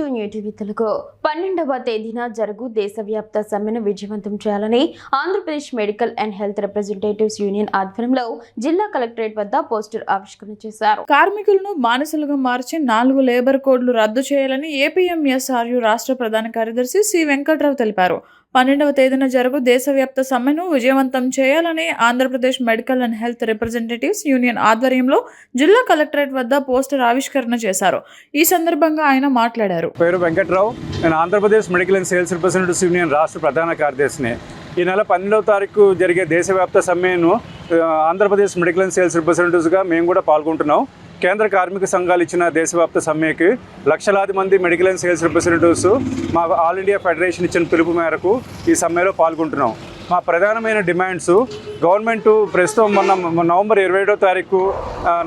To Telugu పన్నెండవ తేదీన జరుగు దేశవ్యాప్త సమ్మెను విజయవంతం చేయాలని Andhra Pradesh medical and health representatives union ఆధ్వర్యంలో జిల్లా కలెక్టరేట్ వద్ద పోస్టర్ ఆవిష్కరణ చేశారు. కార్మికులను మానసులుగా మార్చి నాలుగు లేబర్ కోడ్లు రద్దు చేయాలని ఏపీఎంఎస్ఆర్యు రాష్ట్ర ప్రధాన కార్యదర్శి సి వెంకట్రావు తెలిపారు. పన్నెండవ తేదీన జరుగు దేశవ్యాప్త సమ్మెను విజయవంతం చేయాలని Andhra Pradesh medical and health representatives union ఆధ్వర్యంలో జిల్లా కలెక్టరేట్ వద్ద పోస్టర్ ఆవిష్కరణ చేశారు. ఈ సందర్భంగా ఆయన మాట్లాడారు. పేరు వెంకట్రావు. నేను Andhra Pradesh medical and sales representatives union రాష్ట్ర ప్రధాన కార్యదర్శిని. ఈ నెల పన్నెండవ తారీఖు జరిగే దేశవ్యాప్త సమ్మెను ఆంధ్రప్రదేశ్ మెడికల్ అండ్ సేల్స్ రిప్రజెంటేటివ్స్గా మేము కూడా పాల్గొంటున్నాం. కేంద్ర కార్మిక సంఘాలు ఇచ్చిన దేశవ్యాప్త సమ్మెకి లక్షలాది మంది మెడికల్ అండ్ సేల్స్ రిప్రజెంటేటివ్స్ మా ఆల్ ఇండియా ఫెడరేషన్ ఇచ్చిన పిలుపు మేరకు ఈ సమ్మెలో పాల్గొంటున్నాం. మా ప్రధానమైన డిమాండ్స్ గవర్నమెంట్ ప్రస్తుతం మొన్న నవంబర్ ఇరవై ఏడో తారీఖు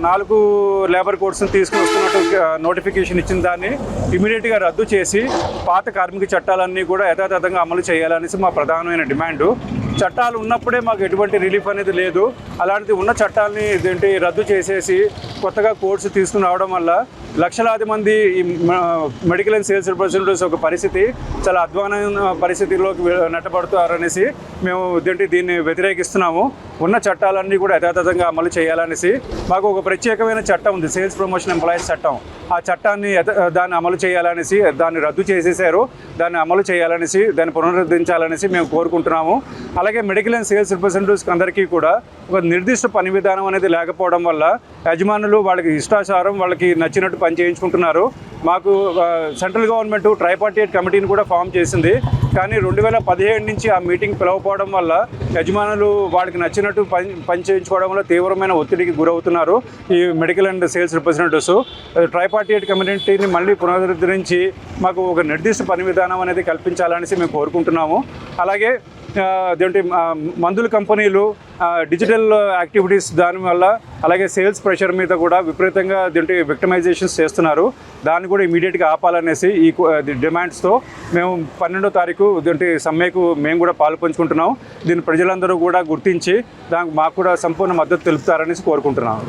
నాలుగు లేబర్ కోడ్స్ని తీసుకొస్తున్నట్టు నోటిఫికేషన్ ఇచ్చిన దాన్ని ఇమీడియట్గా రద్దు చేసి పాత కార్మిక చట్టాలన్నీ కూడా యథాతథంగా అమలు చేయాలనేసి మా ప్రధానమైన డిమాండు. చట్టాలు ఉన్నప్పుడే మాకు ఎటువంటి రిలీఫ్ అనేది లేదు. అలాంటిది ఉన్న చట్టాలని ఇదేంటి రద్దు చేసేసి కొత్తగా కోర్సు తీసుకుని రావడం వల్ల లక్షలాది మంది ఈ మెడికల్ అండ్ సేల్స్ రిప్రజెంటేటివ్స్ ఒక పరిస్థితి చాలా అధ్వానమైన పరిస్థితిలోకి నెట్టబడుతారనేసి మేము ఇదేంటి దీన్ని వ్యతిరేకిస్తున్నాము. ఉన్న చట్టాలన్నీ కూడా యథాతథంగా అమలు చేయాలనేసి మాకు ఒక ప్రత్యేకమైన చట్టం ఉంది సేల్స్ ప్రమోషన్ ఎంప్లాయీస్ చట్టం. ఆ చట్టాన్ని దాన్ని అమలు చేయాలనేసి దాన్ని రద్దు చేసేసారు దాన్ని అమలు చేయాలనేసి దాన్ని పునరుద్ధరించాలనేసి మేము కోరుకుంటున్నాము. అలాగే మెడికల్ అండ్ సేల్స్ రిప్రజెంటేటివ్స్కి అందరికీ కూడా ఒక నిర్దిష్ట పని విధానం అనేది లేకపోవడం వల్ల యజమానులు వాళ్ళకి ఇష్టాచారం వాళ్ళకి నచ్చినట్టు పని చేయించుకుంటున్నారు. మాకు సెంట్రల్ గవర్నమెంట్ ట్రైపార్టీట్ కమిటీని కూడా ఫామ్ చేసింది. కానీ రెండు వేల పదిహేడు నుంచి ఆ మీటింగ్ పిలవపోవడం వల్ల యజమానులు వాళ్ళకి నచ్చినట్టు పని పని చేయించుకోవడంలో తీవ్రమైన ఒత్తిడికి గురవుతున్నారు ఈ medical and sales representatives. Tripartite కమ్యూనిటీని మళ్ళీ పునరుద్ధరించి మాకు ఒక నిర్దిష్ట పని విధానం అనేది కల్పించాలనేసి మేము కోరుకుంటున్నాము. అలాగే అదేంటి మందుల కంపెనీలు డిజిటల్ యాక్టివిటీస్ దానివల్ల అలాగే సేల్స్ ప్రెషర్ మీద కూడా విపరీతంగా అదేంటి విక్టమైజేషన్స్ చేస్తున్నారు. దాన్ని కూడా ఇమీడియట్గా ఆపాలనేసి ఈ డిమాండ్స్తో మేము పన్నెండో తారీఖు ఇదేంటి సమ్మెకు మేము కూడా పాలు పంచుకుంటున్నాం. దీన్ని ప్రజలందరూ కూడా గుర్తించి దానికి మాకు కూడా సంపూర్ణ మద్దతు తెలుపుతారనేసి కోరుకుంటున్నాం.